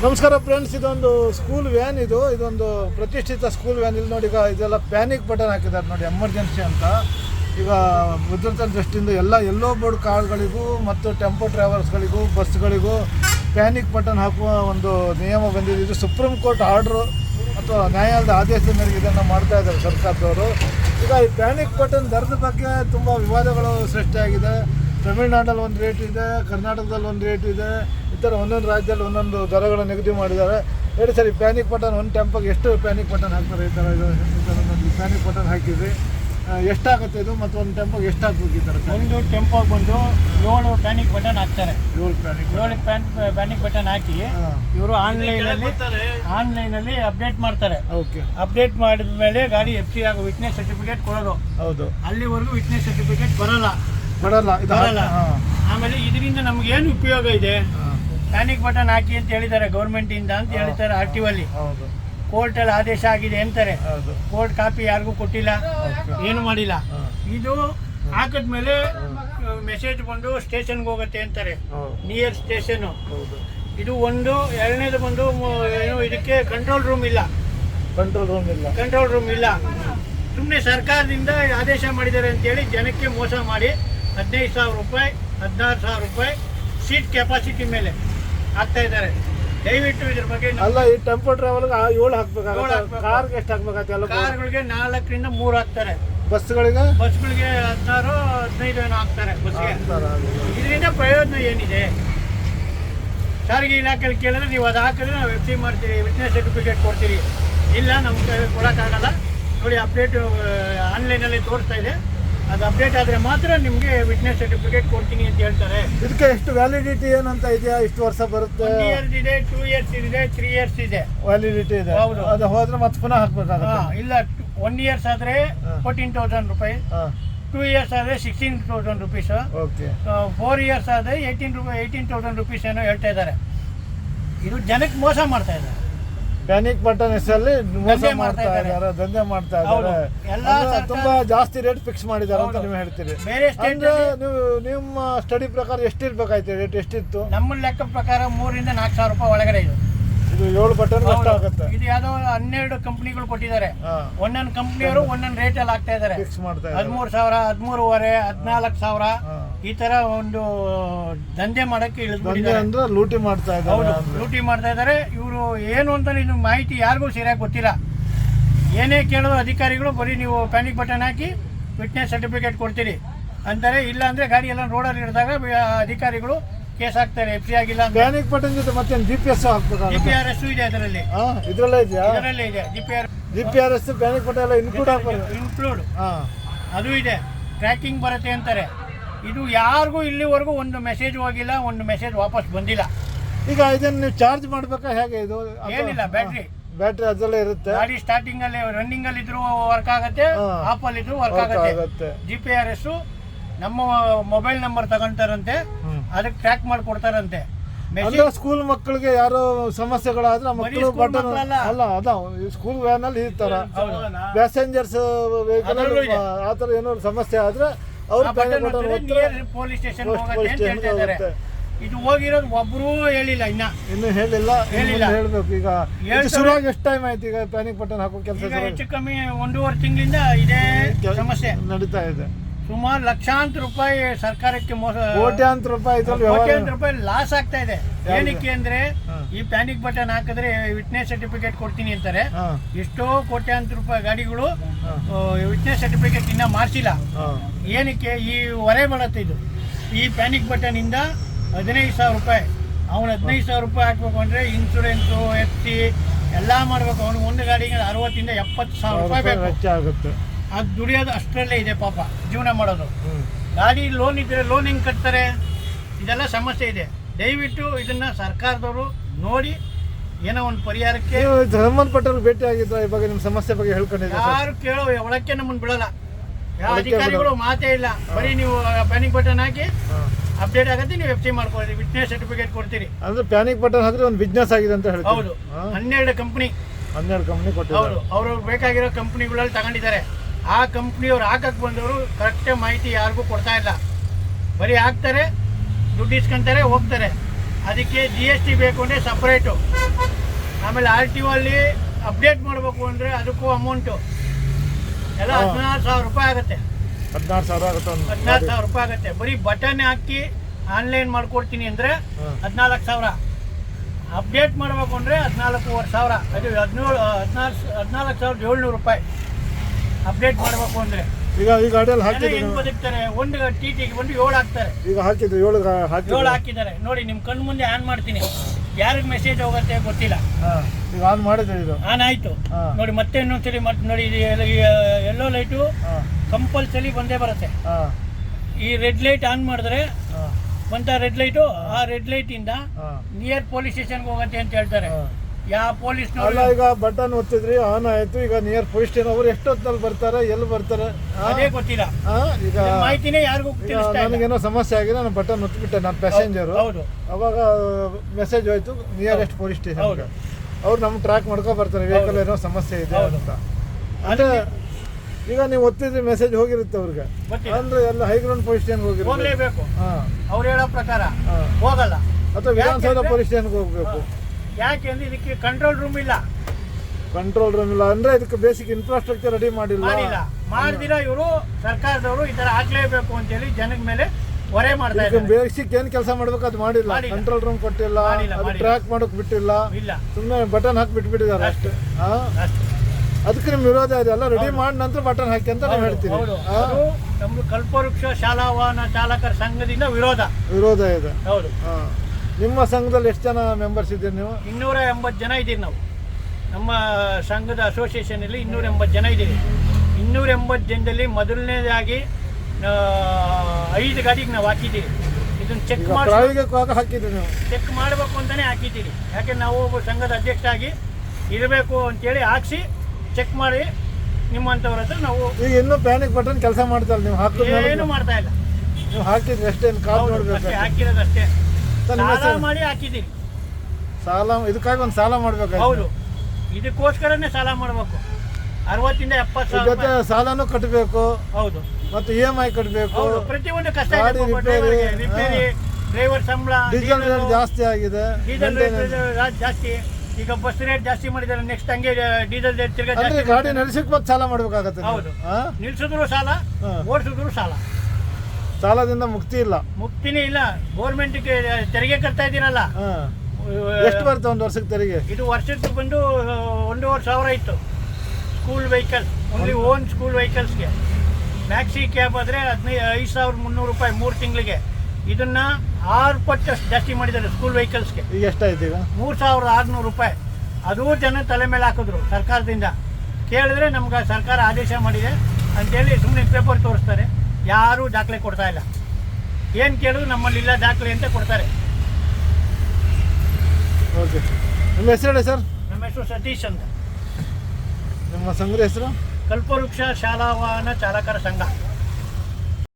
ನಮಸ್ಕಾರ ಫ್ರೆಂಡ್ಸ್ ಇದೊಂದು school van ಇದು. ಇದೊಂದು ಪ್ರತಿಷ್ಠಿತ ಸ್ಕೂಲ್ ವ್ಯಾನ್ ಇಲ್ಲಿ ನೋಡಿ ಈಗ ಇದೆಲ್ಲ ಪ್ಯಾನಿಕ್ ಬಟನ್ ಹಾಕಿದ್ದಾರೆ ನೋಡಿ ಎಮರ್ಜೆನ್ಸಿ ಅಂತ. ಈಗ ಭದ್ರತಾ ದೃಷ್ಟಿಯಿಂದ ಎಲ್ಲ ಎಲ್ಲೋ ಬೋರ್ಡ್ ಕಾರ್ಗಳಿಗೂ ಮತ್ತು ಟೆಂಪೋ ಟ್ರಾವೆಲ್ಸ್ಗಳಿಗೂ ಬಸ್ಗಳಿಗೂ ಪ್ಯಾನಿಕ್ ಬಟನ್ ಹಾಕುವ ಒಂದು ನಿಯಮ ಬಂದಿದೆ. ಇದು ಸುಪ್ರೀಂ ಕೋರ್ಟ್ ಆರ್ಡ್ರು ಅಥವಾ ನ್ಯಾಯಾಲಯದ ಆದೇಶದ ಮೇರೆಗೆ ಇದನ್ನು ಮಾಡ್ತಾ ಇದ್ದಾರೆ ಸರ್ಕಾರದವರು. ಈಗ ಈ ಪ್ಯಾನಿಕ್ ಬಟನ್ ದರದ ಬಗ್ಗೆ ತುಂಬ ವಿವಾದಗಳು ಸೃಷ್ಟಿಯಾಗಿದೆ. ತಮಿಳುನಾಡಲ್ಲಿ ಒಂದು ರೇಟ್ ಇದೆ, ಕರ್ನಾಟಕದಲ್ಲಿ ಒಂದು ರೇಟ್ ಇದೆ. ಥರ ಒಂದೊಂದು ರಾಜ್ಯದಲ್ಲಿ ಒಂದೊಂದು ದರಗಳು ನಿಗದಿ ಮಾಡಿದ್ದಾರೆ. ಹೇಳಿ ಸರಿ ಪ್ಯಾನಿಕ್ ಬಟನ್ ಒಂದು ಟೆಂಪಗೆ ಎಷ್ಟು ಪ್ಯಾನಿಕ್ ಬಟನ್ ಹಾಕ್ತಾರೆ ಈ ಥರ ಇದು ಈ ಥರ ಒಂದು ಪ್ಯಾನಿಕ್ ಬಟನ್ ಹಾಕಿದ್ರಿ? ಎಷ್ಟಾಗುತ್ತೆ ಇದು ಮತ್ತು ಒಂದು ಟೆಂಪೋಗೆ ಎಷ್ಟು ಹಾಕ್ಬೇಕು ಈ ಥರ ಒಂದು ಟೆಂಪೋ ಬಂದು ಏಳು ಪ್ಯಾನಿಕ್ ಬಟನ್ ಹಾಕ್ತಾರೆ. ಏಳು ಪ್ಯಾನಿಕ್ ಏಳು ಪ್ಯಾನ್ ಪ್ಯಾನಿಕ್ ಬಟನ್ ಹಾಕಿ ಇವರು ಆನ್ಲೈನಲ್ಲಿ ಆನ್ಲೈನಲ್ಲಿ ಅಪ್ಡೇಟ್ ಮಾಡ್ತಾರೆ. ಓಕೆ. ಅಪ್ಡೇಟ್ ಮಾಡಿದ ಮೇಲೆ ಗಾಡಿ ಎಫ್ ಸಿ ಆಗೋ ವಿಟ್ನೆಸ್ ಸರ್ಟಿಫಿಕೇಟ್ ಕೊಡೋದು. ಹೌದು. ಅಲ್ಲಿವರೆಗೂ ವಿಟ್ನೆಸ್ ಸರ್ಟಿಫಿಕೇಟ್ ಬರಲ್ಲ. ಬರಲ್ಲ. ಬರಲ್ಲ. ಆಮೇಲೆ ಇದರಿಂದ ನಮ್ಗೆ ಏನು ಉಪಯೋಗ ಇದೆ? ಪ್ಯಾನಿಕ್ ಬಟನ್ ಹಾಕಿ ಅಂತ ಹೇಳಿದ್ದಾರೆ ಗೌರ್ಮೆಂಟ್ ಇಂದ ಅಂತ ಹೇಳ್ತಾರೆ ಆರ್ ಟಿ ಅಲ್ಲಿ. ಹೌದು. ಕೋರ್ಟಲ್ಲಿ ಆದೇಶ ಆಗಿದೆ ಅಂತಾರೆ. ಹೌದು. ಕೋರ್ಟ್ ಕಾಪಿ ಯಾರಿಗೂ ಕೊಟ್ಟಿಲ್ಲ ಏನು ಮಾಡಿಲ್ಲ. ಇದು ಹಾಕಿದ್ಮೇಲೆ ಮೆಸೇಜ್ ಬಂದು ಸ್ಟೇಷನ್ಗೆ ಹೋಗುತ್ತೆ ಅಂತಾರೆ. ನಿಯರ್ ಸ್ಟೇಷನ್ ಇದು ಒಂದು ಎರಡನೇದು ಬಂದು ಏನು ಇದಕ್ಕೆ ಕಂಟ್ರೋಲ್ ರೂಮ್ ಇಲ್ಲ. ಕಂಟ್ರೋಲ್ ರೂಮ್ ಇಲ್ಲ. ಕಂಟ್ರೋಲ್ ರೂಮ್ ಇಲ್ಲ. ಸುಮ್ಮನೆ ಸರ್ಕಾರದಿಂದ ಆದೇಶ ಮಾಡಿದ್ದಾರೆ ಅಂತೇಳಿ ಜನಕ್ಕೆ ಮೋಸ ಮಾಡಿ ಹದಿನೈದು ಸಾವಿರ ರೂಪಾಯಿ ಹದಿನಾರು ಸಾವಿರ ರೂಪಾಯಿ ಸೀಟ್ ಕೆಪಾಸಿಟಿ ಮೇಲೆ. ಹಾಕ್ತಾ ಇದ್ದಾರೆ. ದಯವಿಟ್ಟು ಇದ್ರ ಬಗ್ಗೆ ಅಲ್ಲ ಈ ಟೆಂಪೋ ಟ್ರಾವೆಲ್ಗೆ ಏಳು ಹಾಕ್ಬೇಕಾಗುತ್ತೆ. ಹಾಕ್ಬೇಕು. ಕಾರ್ಗೆ ಎಷ್ಟು ಹಾಕ್ಬೇಕಾಗುತ್ತೆ ಕಾರ್ಗಳಿಗೆ ನಾಲ್ಕರಿಂದ ಮೂರು ಹಾಕ್ತಾರೆ. ಬಸ್ಗಳಿಗೆ? ಬಸ್ಗಳಿಗೆ ಹದಿನಾರು ಹದಿನೈದು ಏನೋ ಹಾಕ್ತಾರೆ ಬಸ್ಗೆ. ಇದರಿಂದ ಪ್ರಯೋಜನ ಏನಿದೆ? ಸಾರಿಗೆ ಇಲಾಖೆಯಲ್ಲಿ ಕೇಳಿದ್ರೆ ನೀವು ಅದು ಹಾಕಿದ್ರೆ ನಾವು ಎಫ್ ಸಿ ಮಾಡ್ತೀವಿ ವಿಟ್ನೆಸ್ ಸರ್ಟಿಫಿಕೇಟ್ ಕೊಡ್ತೀವಿ. ಇಲ್ಲ ನಮ್ಗೆ ಕೊಡೋಕ್ಕಾಗಲ್ಲ. ನೋಡಿ ಅಪ್ಡೇಟ್ ಆನ್ಲೈನಲ್ಲಿ ತೋರಿಸ್ತಾ ಇದೆ. ಅದು ಅಪ್ಡೇಟ್ ಆದರೆ ಮಾತ್ರ ನಿಮಗೆ ವಿಟ್ನೆಸ್ ಸರ್ಟಿಫಿಕೇಟ್ ಕೊಡ್ತೀನಿ ಅಂತ ಹೇಳ್ತಾರೆ. ಇದಕ್ಕೆ ಎಷ್ಟು ವ್ಯಾಲಿಡಿಟಿ ಏನಂತ ಇದೆಯಾ? ಇಷ್ಟು ವರ್ಷ ಬರುತ್ತೆ? ಇಯರ್ಸ್ ಇದೆ ಟೂ ಇಯರ್ಸ್ ಇದೆ ತ್ರೀ ಇಯರ್ಸ್ ಇದೆ. ವ್ಯಾಲಿಡಿಟಿ ಇದೆ. ಹೌದು. ಅದು ಹೋದ್ರೆ ಮತ್ತೆ ಪುನಃ ಹಾಕ್ಬೇಕಾಗುತ್ತೆ. ಇಲ್ಲ ಒನ್ ಇಯರ್ಸ್ ಆದರೆ. ಫೋರ್ಟೀನ್ ತೌಸಂಡ್ ರೂಪಾಯಿ. ಟೂ ಇಯರ್ಸ್ ಆದರೆ sixteen thousand rupees okay four years ಆದರೆ ಏಯ್ಟೀನ್ ರುಪಾಯಿ ಏಯ್ಟೀನ್ ತೌಸಂಡ್ ರುಪೀಸ್ ಏನೋ ಹೇಳ್ತಾ ಇದ್ದಾರೆ. ಇದು ಜನಕ್ಕೆ ಮೋಸ ಮಾಡ್ತಾ ಇದ್ದಾರೆ. ಪ್ಯಾನಿಕ್ ಬಟನ್ ಹೆಸರಲ್ಲಿ ಮೋಸ ಮಾಡ್ತಾ ಇದ್ದಾರೆ. ದಂಧೆ ಮಾಡ್ತಾ ಇದ್ದಾರೆ. ಎಲ್ಲ ತುಂಬಾ ಜಾಸ್ತಿ ರೇಟ್ ಫಿಕ್ಸ್ ಮಾಡಿದ್ದಾರೆ ಅಂತ. ನೀವು ಹೇಳ್ತೀರಿ. ಅಂದ್ರೆ ನೀವು ನಿಮ್ಮ ಸ್ಟಡಿ ಪ್ರಕಾರ ಎಷ್ಟಿರ್ಬೇಕಾಯ್ತು ರೇಟ್ ಎಷ್ಟಿತ್ತು? ನಮ್ಮ ಲೆಕ್ಕ ಪ್ರಕಾರ ಮೂರಿಂದ ನಾಲ್ಕು ಸಾವಿರ ರೂಪಾಯಿ ಒಳಗಡೆ ಇದು. ಇದು ಏಳು ಬಟನ್ ಇದು ಯಾವುದೋ ಹನ್ನೆರಡು ಕಂಪ್ನಿಗಳು ಕೊಟ್ಟಿದ್ದಾರೆ. ಒಂದೊಂದು ಕಂಪ್ನಿಯವರು ಒಂದೊಂದು ಇದ್ದಾರೆ. ಫಿಕ್ಸ್ ಮಾಡ್ತಾ ಇದ್ದಾರೆ. ಹದಿಮೂರು ಸಾವಿರ ಹದಿಮೂರುವರೆ ಹದಿನಾಲ್ಕು ಸಾವಿರ. ಈ ತರ ಒಂದು ದಂಧೆ ಮಾಡಕ್ಕೆ ಅಂದ್ರೆ ಲೂಟಿ ಮಾಡ್ತಾ ಇದ್ದಾರೆ. ಲೂಟಿ ಮಾಡ್ತಾ ಇದ್ದಾರೆ. ಇವರು ಏನು ಅಂತ ಇದು ಮಾಹಿತಿ ಯಾರಿಗೂ ಸರಿಯಾಗಿ ಗೊತ್ತಿಲ್ಲ. ಏನೇ ಕೇಳೋದು ಅಧಿಕಾರಿಗಳು ಬರೀ ನೀವು ಪ್ಯಾನಿಕ್ ಬಟನ್ ಹಾಕಿ ಫಿಟ್ನೆಸ್ ಸರ್ಟಿಫಿಕೇಟ್ ಕೊಡ್ತೀರಿ. ಅಂತಾರೆ ಇಲ್ಲ ಅಂದ್ರೆ ಗಾಡಿ ಎಲ್ಲ ರೋಡಲ್ಲಿ ಇಡಿದಾಗ ಅಧಿಕಾರಿಗಳು ಕೇಸ್ ಹಾಕ್ತಾರೆ ಎಫ್ ಸಿ ಆಗಿಲ್ಲ ಪ್ಯಾನಿಕ್ ಬಟನ್ ಜೊತೆ ಮತ್ತೆ ಜಿ ಪಿ ಎಸ್ ಜಿ ಹಾಕ್ಬೇಕಾಗುತ್ತೆ ಪಿ ಆರ್ ಎಸ್ ಇದೆ ಅದರಲ್ಲಿ. ಇದ್ರಲ್ಲೇ ಇದೆಯಾ? ಇದರಲ್ಲೇ ಇದೆ G P R G P R S panic button ಎಲ್ಲ ಇನ್ಕ್ಲೂಡ್ ಹಾಕ್ಬಾರ್ದು ಇನ್ಕ್ಲೂಡ್ ಅದು ಇದೆ. ಟ್ರ್ಯಾಕಿಂಗ್ ಬರುತ್ತೆ ಅಂತಾರೆ. ಇದು ಯಾರಿಗೂ ಇಲ್ಲಿವರೆಗೂ ಒಂದು ಮೆಸೇಜ್ ಹೋಗಿಲ್ಲ ಒಂದು ಮೆಸೇಜ್ ವಾಪಸ್ ಬಂದಿಲ್ಲ. ಈಗ ಇದನ್ನು ನೀವು ಚಾರ್ಜ್ ಮಾಡಬೇಕಾ ಹೇಗೆ ಇದು? ಏನಿಲ್ಲ ಬ್ಯಾಟ್ರಿ ಬ್ಯಾಟ್ರಿ ಅದರಲ್ಲೇ ಇರುತ್ತೆ. ಗಾಡಿ ಸ್ಟಾರ್ಟಿಂಗ್ ಅಲ್ಲಿ ರನ್ನಿಂಗ್ ಅಲ್ಲಿ ಇದ್ರೂ ವರ್ಕ್ ಆಗುತ್ತೆ. ಆಫ್ ಅಲ್ಲಿ ಇದ್ರೂ ವರ್ಕ್ ಆಗುತ್ತೆ. ಜಿ ಪಿ ಆರ್ ಎಸ್ ನಮ್ಮ ಮೊಬೈಲ್ ನಂಬರ್ ತಗೊಂತಾರಂತೆ. ಅದಕ್ಕೆ ಟ್ರ್ಯಾಕ್ ಮಾಡಿ ಕೊಡ್ತಾರಂತೆ ಅಂದ್ರೆ ಸ್ಕೂಲ್ ಮಕ್ಕಳಿಗೆ ಯಾರು ಸಮಸ್ಯೆಗಳಾದ್ರೆ ಮಕ್ಕಳು school ಬಟನ್ ಮಕ್ಕಳಲ್ಲ. ಅಲ್ಲ ಅದ ಸ್ಕೂಲ್ ವ್ಯಾನ್ ಅಲ್ಲಿ ಈ ತರ. ಪ್ಯಾಸೆಂಜರ್ಸ್ ವೆಹಿಕಲ್ ಅದ್ರಲ್ಲೂ ಇದೆ. ಆ ತರ ಏನೋ ಸಮಸ್ಯೆ ಆದ್ರೆ ಅವ್ರು ಬಟನ್ ಪೊಲೀಸ್ ಸ್ಟೇಷನ್ ಹೋಗುತ್ತೆ ಹೇಳ್ತಾ ಇದ್ದಾರೆ ಇದು ಹೋಗಿರೋದು ಒಬ್ರು ಹೇಳಿಲ್ಲ ಇನ್ನ ಇನ್ನು ಹೇಳಿಲ್ಲ ಹೇಳಿಲ್ಲ. ಹೇಳ್ಬೇಕು ಈಗ ಇದು ಹೇಳ್ತಾರೆ. ಶುರುವಾಗಿ ಎಷ್ಟು ಟೈಮ್ ಆಯ್ತು ಈಗ ಪ್ಯಾನಿಕ್ ಬಟನ್ ಹಾಕೋ ಕೆಲಸ ಈಗ ಹೆಚ್ಚು ಕಮ್ಮಿ ಒಂದೂವರೆ ತಿಂಗಳಿಂದ ಇದೇ ಸಮಸ್ಯೆ ನಡೀತಾ ಇದೆ ಸುಮಾರು ಲಕ್ಷಾಂತರ ರೂಪಾಯಿ ಸರ್ಕಾರಕ್ಕೆ ಮೋಸ ಕೋಟ್ಯಾಂತರ ರೂಪಾಯಿ ಕೋಟ್ಯಾಂತರ ರೂಪಾಯಿ ಲಾಸ್ ಆಗ್ತಾ ಇದೆ. ಏನಕ್ಕೆ ಅಂದ್ರೆ ಈ ಪ್ಯಾನಿಕ್ ಬಟನ್ ಹಾಕಿದ್ರೆ ವಿಟ್ನೆಸ್ ಸರ್ಟಿಫಿಕೇಟ್ ಕೊಡ್ತೀನಿ ಅಂತಾರೆ. ಎಷ್ಟೋ ಕೋಟ್ಯಾಂತರ ರೂಪಾಯಿ ಗಾಡಿಗಳು. ವಿಟ್ನೆಸ್ ಸರ್ಟಿಫಿಕೇಟ್ ಇನ್ನ ಮಾಡಿಸಿಲ್ಲ. ಏನಕ್ಕೆ? ಈ ಹೊರೆ ಬರುತ್ತೆ ಇದು. ಈ ಪ್ಯಾನಿಕ್ ಬಟನ್ ಇಂದ ಹದಿನೈದು ಸಾವಿರ ರೂಪಾಯಿ. ಅವನು ಹದಿನೈದು ಸಾವಿರ ರೂಪಾಯಿ ಹಾಕ್ಬೇಕು ಅಂದ್ರೆ ಇನ್ಸೂರೆನ್ಸು ಎಫ್ ಸಿ ಎಲ್ಲ ಮಾಡ್ಬೇಕು. ಅವನು ಒಂದು ಗಾಡಿಗೆ ಅರವತ್ತಿಂದ ಎಪ್ಪತ್ತು ಸಾವಿರ ರೂಪಾಯಿ ಬೇಕು. ಅದು ದುಡಿಯೋದು ಅಷ್ಟರಲ್ಲೇ ಇದೆ ಪಾಪ ಜೀವನ ಮಾಡೋದು. ಗಾಡಿ ಲೋನ್ ಇದ್ರೆ ಲೋನ್ ಹೆಂಗೆ ಕಟ್ತಾರೆ? ಇದೆಲ್ಲ ಸಮಸ್ಯೆ ಇದೆ. ದಯವಿಟ್ಟು ಇದನ್ನ ಸರ್ಕಾರದವರು ನೋಡಿ ಏನೋ ಒಂದು ಪರಿಹಾರಕ್ಕೆ ಸಂಬಂಧಪಟ್ಟವ್ರು ಭೇಟಿ ಆಗಿದ್ರು ಇವಾಗ ನಿಮ್ಮ ಸಮಸ್ಯೆ ಬಗ್ಗೆ ಹೇಳ್ಕೊಂಡಿದ್ದೆ ಯಾರು ಕೇಳೋ ಒಳಕ್ಕೆ ನಮ್ಮನ್ನು ಬಿಡಲ್ಲ ಯಾವ ಅಧಿಕಾರಿಗಳು ಮಾತೇ ಇಲ್ಲ. ಬರೀ ನೀವು ಪ್ಯಾನಿಕ್ ಬಟನ್ ಹಾಕಿ ಅಪ್ಡೇಟ್ ಆಗುತ್ತೆ ನೀವು ಎಫ್ ಸಿ ಮಾಡ್ಕೊಳ್ರಿ ವಿಟ್ನೆಸ್ ಸರ್ಟಿಫಿಕೇಟ್ ಕೊಡ್ತೀರಿ. ಅಂದ್ರೆ ಪ್ಯಾನಿಕ್ ಬಟನ್ ಹಾಕಿದ್ರೆ ಒಂದು ಬಿಸ್ನೆಸ್ ಆಗಿದೆ ಅಂತ ಹೇಳಿ ಹೌದು? ಹನ್ನೆರಡು ಕಂಪ್ನಿ ಹನ್ನೆರಡು ಕಂಪ್ನಿ ಕೊಟ್ಟಿದ್ದಾರೆ. ಹೌದು. ಅವರು ಬೇಕಾಗಿರೋ ಕಂಪ್ನಿಗಳಲ್ಲಿ ತಗೊಂಡಿದ್ದಾರೆ. ಆ ಕಂಪ್ನಿಯವ್ರು ಹಾಕಕ್ಕೆ ಬಂದವರು ಕರೆಕ್ಟ್ ಮಾಹಿತಿ ಯಾರಿಗೂ ಕೊಡ್ತಾ ಇಲ್ಲ. ಬರೀ ಹಾಕ್ತಾರೆ ದುಡ್ಡು ಇಸ್ಕೊಂತಾರೆ ಹೋಗ್ತಾರೆ. ಅದಕ್ಕೆ ಜಿ ಎಸ್ ಟಿ ಬೇಕು ಅಂದರೆ ಸಪ್ರೇಟು ಆಮೇಲೆ ಆರ್ ಟಿ ಅಲ್ಲಿ ಅಪ್ಡೇಟ್ ಮಾಡಬೇಕು ಅಂದರೆ ಅದಕ್ಕೂ ಅಮೌಂಟು ಎಲ್ಲ. ಹದಿನಾರು ಸಾವಿರ ರೂಪಾಯಿ ಆಗುತ್ತೆ. ಹದಿನಾರು ಸಾವಿರ ಆಗುತ್ತೆ ಹದಿನಾರು ಸಾವಿರ ರೂಪಾಯಿ ಆಗುತ್ತೆ. ಬರೀ ಬಟನ್ ಹಾಕಿ ಆನ್ಲೈನ್ ಮಾಡ್ಕೊಡ್ತೀನಿ ಅಂದರೆ. ಹದಿನಾಲ್ಕು ಸಾವಿರ. ಅಪ್ಡೇಟ್ ಮಾಡಬೇಕು ಅಂದರೆ ಹದಿನಾಲ್ಕೂವರೆ ಸಾವಿರ. ಅದು ಹದಿನೇಳು ಹದಿನಾರು ಹದಿನಾಲ್ಕು ಸಾವಿರದ ಏಳ್ನೂರು ರೂಪಾಯಿ. ಅಪ್ಡೇಟ್ ಮಾಡಬೇಕು ಅಂದ್ರೆ. ಈಗ ಈ ಗಾಡಿಯಲ್ಲಿ ಜನ ಹಾಕಿದ್ರು ಹೆಂಗ್ ಬದುಕ್ತಾರೆ? ಒಂದು ಟಿ ಟಿಗೆ ಒಂದು ಏಳು ಹಾಕ್ತಾರೆ. ಈಗ ಹಾಕಿದ್ರೆ ಏಳು ಗಾ- ಹಾಕಿದ್ರು ಏಳು ಹಾಕಿದ್ದಾರೆ. ನೋಡಿ ನಿಮ್ಮ ಕಣ್ಣು ಮುಂದೆ ಆನ್ ಮಾಡ್ತೀನಿ. ಯಾರಿಗೆ ಮೆಸೇಜ್ ಹೋಗುತ್ತೆ ಗೊತ್ತಿಲ್ಲ. ಹಾ ಈಗ ಆನ್ ಮಾಡಿದ್ರೆ ಇದು. ಆನ್ ಆಯಿತು. ಹಾ. ನೋಡಿ ಮತ್ತೆ ಇನ್ನೊಂದ್ಸಲಿ ಮತ್ತೆ ನೋಡಿ ಎಲ್ಲೋ ಲೈಟು ಹಾ. ಕಂಪಲ್ಸರಿ ಬಂದೇ ಬರುತ್ತೆ. ಹಾ. ಈ ರೆಡ್ ಲೈಟ್ ಆನ್ ಮಾಡಿದ್ರೆ ಹಾ. ಬಂತ ರೆಡ್ ಲೈಟು ಆ ರೆಡ್ ಲೈಟಿಂದ ಹಾ. ನಿಯರ್ ಪೊಲೀಸ್ ಸ್ಟೇಷನ್ಗೆ ಹೋಗತ್ತೆ ಅಂತ ಹೇಳ್ತಾರೆ. ಹಾ. ಯಾವ ಅಲ್ಲ ಪೊಲೀಸ್ನವರು ಈಗ ಬಟನ್ ಒತ್ತಿದ್ರಿ ಆನ್ ಆಯ್ತು. ಈಗ ನಿಯರ್ ಪೊಲೀಸ್ ಸ್ಟೇಷನ್ ಅವ್ರು ಎಷ್ಟೊತ್ತಲ್ಲಿ ಬರ್ತಾರೆ ಎಲ್ಲಿ ಬರ್ತಾರೆ? ಆ? ಅದೇ ಗೊತ್ತಿಲ್ಲ. ಆ? ಈಗ ಮಾಹಿತಿನೇ ಯಾರಿಗೂ ಈಗ ತಿಳಿಸ್ತಾ ಇಲ್ಲ. ನನಗೇನೋ ಸಮಸ್ಯೆ ಆಗಿದೆ ನಾನು ಬಟನ್ ಒತ್ತಿಬಿಟ್ಟೆ ನಾನು ಪ್ಯಾಸೆಂಜರು ಹೌದು. ಅವಾಗ ಮೆಸೇಜ್ ಹೋಯ್ತು ನಿಯರೆಸ್ಟ್ ಪೊಲೀಸ್ ಸ್ಟೇಷನ್ ಹೌದು. ಅವ್ರು ನಮ್ಗೆ ಟ್ರ್ಯಾಕ್ ಮಾಡ್ಕೊ ಬರ್ತಾರೆ ವೆಹಿಕಲ್ ಏನೋ ಸಮಸ್ಯೆ ಇದೆ ಹೌದು. ಅಂತ. ಅಂದ್ರೆ ಈಗ ನೀವು ಒತ್ತಿದ್ರೆ ಮೆಸೇಜ್ ಹೋಗಿರುತ್ತೆ ಅವ್ರಿಗೆ. ಗೊತ್ತಿಲ್ಲ. ಅಂದ್ರೆ ಎಲ್ಲ ಹೈಗ್ರೌಂಡ್ ಪೊಲೀಸ್ ಸ್ಟೇಷನ್ ಹೋಗಿರುತ್ತೆ ಹೋಗ್ಲೇಬೇಕು. ಹಾ. ಅವ್ರು ಹೇಳೋ ಪ್ರಕಾರ ಹಾ. ಹೋಗಲ್ಲ. ಅಥವಾ ವಿಧಾನಸೌಧ ಪೊಲೀಸ್ ಸ್ಟೇಷನ್ಗೆ ಹೋಗ್ಬೇಕು. ಯಾಕೆ ಅಂದ್ರೆ ಇದಕ್ಕೆ ಕಂಟ್ರೋಲ್ ರೂಮ್ ಇಲ್ಲ. ಕಂಟ್ರೋಲ್ ರೂಮ್ ಇಲ್ಲ ಅಂದ್ರೆ ಇದಕ್ಕೆ ಬೇಸಿಕ್ ಇನ್ಫ್ರಾಸ್ಟ್ರಕ್ಚರ್ ರೆಡಿ ಮಾಡಿಲ್ಲ. ಮಾಡಿಲ್ಲ. ಮಾಡ್ದಿರ ಇವರು ಸರ್ಕಾರದವರು ಈ ತರ ಆಗ್ಲೇಬೇಕು ಅಂತೇಳಿ ಜನದ ಮೇಲೆ ಹೊರೆ ಮಾಡ್ತಾ ಇದ್ದಾರೆ. ಬೇಸಿಕ್ ಏನ್ ಕೆಲಸ ಮಾಡ್ಬೇಕು ಅದು ಮಾಡಿಲ್ಲ. ಮಾಡಿಲ್ಲ. ಕಂಟ್ರೋಲ್ ರೂಮ್ ಕೊಟ್ಟಿಲ್ಲ ಮಾಡಿಲ್ಲ, ಅದು ಮಾಡಿಲ್ಲ. ಟ್ರ್ಯಾಕ್ ಮಾಡಕ್ ಬಿಟ್ಟಿಲ್ಲ. ಇಲ್ಲ. ಸುಮ್ಮನೆ ಬಟನ್ ಹಾಕಿ ಬಿಟ್ಬಿಟ್ಟಿದ್ದಾರೆ ಅಷ್ಟೇ. ಆ? ಅಷ್ಟೇ. ಅದಕ್ಕೆ ನಿಮ್ ವಿರೋಧ ಇದೆ. ಎಲ್ಲ ರೆಡಿ ಮಾಡಿ ನಂತರ ಬಟನ್ ಹಾಕಿ ಅಂತ ನಾವು ಹೌದು, ಹೇಳ್ತೀವಿ. ಹೌದು. ಆ? ಅದು ನಮ್ದು ಕಲ್ಪವೃಕ್ಷ ಶಾಲಾ ವಾಹನ ಚಾಲಕರ ಸಂಘದಿಂದ ವಿರೋಧ. ವಿರೋಧ ಇದೆ. ಹೌದು. ಆ. ನಿಮ್ಮ ಸಂಘದಲ್ಲಿ ಎಷ್ಟು ಜನ ಮೆಂಬರ್ಸ್ ಇದ್ದೀರಿ ನೀವು? ಇನ್ನೂರ ಎಂಬತ್ತು ಜನ ಇದ್ದೀವಿ ನಾವು. ನಮ್ಮ ಸಂಘದ ಅಸೋಸಿಯೇಷನಲ್ಲಿ ಇನ್ನೂರ ಎಂಬತ್ತು ಜನ ಇದ್ದೀರಿ. ಇನ್ನೂರ ಎಂಬತ್ತು ಜನದಲ್ಲಿ ಮೊದಲನೇದಾಗಿ ಐದು ಗಾಡಿಗೆ ನಾವು ಹಾಕಿದ್ದೀವಿ ಇದನ್ನು ಚೆಕ್ ಮಾಡಿ ಹಾಕಿದ್ದೀವಿ ನೀವು. ಚೆಕ್ ಮಾಡಬೇಕು ಅಂತಲೇ ಹಾಕಿದ್ದೀವಿ ಯಾಕೆ ನಾವು ಒಬ್ಬ ಸಂಘದ ಅಧ್ಯಕ್ಷ ಆಗಿ ಇರಬೇಕು ಅಂತೇಳಿ ಹಾಕ್ಸಿ ಚೆಕ್ ಮಾಡಿ ನಿಮ್ಮಂಥವ್ರ ಹತ್ರ ನಾವು ಈಗ ಇನ್ನೂ ಪ್ಯಾನಿಕ್ ಬಟನ್ ಕೆಲಸ ಮಾಡ್ತಾರೆ ನೀವು? ಹಾಕಿ ಏನು ಮಾಡ್ತಾ ಇಲ್ಲ. ನೀವು ಹಾಕಿದ್ರೆ ಅಷ್ಟೇನು ಕಾಲ್ ನೋಡಬೇಕು ಅಷ್ಟೇ ಹಾಕಿರೋದಷ್ಟೇ ಸಾಲ? ಮಾಡಿ ಹಾಕಿದ್ದೀನಿ ಸಾಲ ಇದಕ್ಕಾಗಿ ಒಂದು ಸಾಲ ಮಾಡ್ಬೇಕಾಯ್ತು ಹೌದು ಇದಕ್ಕೋಸ್ಕರನೇ ಸಾಲ ಮಾಡಬೇಕು ಅರವತ್ತಿಂದ ಎಪ್ಪತ್ತು ಸಾವಿರ ಜೊತೆ ರೂಪಾಯಿ. ಸಾಲನೂ ಕಟ್ಟಬೇಕು ಹೌದು ಮತ್ತು ಇ ಎಂ ಐ ಕಟ್ಟಬೇಕು ಹೌದು ಪ್ರತಿಯೊಂದು ಕಷ್ಟ ಗಾಡಿ ಇದೆ ಪಾಪ ರಿಪೇರಿ, ಡ್ರೈವರ್ಗೆ. ರಿಪೇರಿ ಡ್ರೈವರ್ ಸಂಬಳ ಡೀಸೆಲ್ ರೇಟ್ ಜಾಸ್ತಿ ಆಗಿದೆ ಡೀಸೆಲ್ ರೇಟ್ maintenance. ಜಾಸ್ತಿ ಈಗ ಬಸ್ ರೇಟ್ ಜಾಸ್ತಿ ಮಾಡಿದ್ದಾರೆ ನೆಕ್ಸ್ಟ್ ಹಂಗೆ ಡೀಸೆಲ್ ರೇಟ್ ತಿರ್ಗಾ ಅಂದ್ರೆ ಜಾಸ್ತಿ ಗಾಡಿ ನಡೆಸಕ್ ಮತ್ತೆ ಸಾಲ ಮಾಡ್ಬೇಕಾಗತ್ತೆ ನೀವು. ಹೌದು. ಆ? ನಿಲ್ಸಿದ್ರು ಸಾಲ ಹಾ. ಓಡಿಸಿದ್ರು ಸಾಲ ಸಾಲದಿಂದ ಮುಕ್ತಿ ಇಲ್ಲ. ಮುಕ್ತಿನೇ ಇಲ್ಲ. ಗೋರ್ಮೆಂಟ್ ತೆರಿಗೆ ಕಟ್ತಾ ಇದ್ದೀರಲ್ಲ. ಹಾ. ಎಷ್ಟು ಬರುತ್ತೆ ಒಂದು ವರ್ಷಕ್ಕೆ ತೆರಿಗೆ? ಇದು ವರ್ಷಕ್ಕೆ ಬಂದು ಒಂದೂವರೆ ಸಾವಿರ ಇತ್ತು. School vehicle only own school ವೆಹಿಕಲ್ಸ್ಗೆ maxi cab ಆದರೆ ಹದಿನೈದು ಐದು ಸಾವಿರದ ಮುನ್ನೂರು ರೂಪಾಯಿ ಮೂರು ತಿಂಗಳಿಗೆ. ಇದನ್ನ ಆರು ಪಟ್ಟು ಜಾಸ್ತಿ ಮಾಡಿದ್ದಾರೆ ಸ್ಕೂಲ್ ವೆಹಿಕಲ್ಸ್ಗೆ ಈಗ ಎಷ್ಟಾಯ್ತು ಈಗ? ಮೂರು ಸಾವಿರದ ಆರುನೂರು ರೂಪಾಯಿ. ಅದೂ ಜನ ತಲೆ ಮೇಲೆ ಹಾಕಿದ್ರು ಸರ್ಕಾರದಿಂದ. ಕೇಳಿದ್ರೆ ನಮ್ಗೆ ಸರ್ಕಾರ ಆದೇಶ ಮಾಡಿದೆ. ಅಂತೇಳಿ ಸುಮ್ಮನೆ ಪೇಪರ್ ತೋರಿಸ್ತಾರೆ. ಯಾರೂ ದಾಖಲೆ ಕೊಡ್ತಾ ಇಲ್ಲ. ಏನು ಕೇಳಿದ್ರು ನಮ್ಮಲ್ಲಿ ಇಲ್ಲ ದಾಖಲೆ ಅಂತ ಕೊಡ್ತಾರೆ. ಓಕೆ ನಿಮ್ಮ ಹೆಸರು ಹೇಳಿ ಸರ್? ನಮ್ಮ ಹೆಸರು ಸತೀಶ್ ಅಂತ. ನಮ್ಮ ಸಂಘದ ಹೆಸರು? ಕಲ್ಪವೃಕ್ಷ ಶಾಲಾ ವಾಹನ ಚಾಲಕರ ಸಂಘ.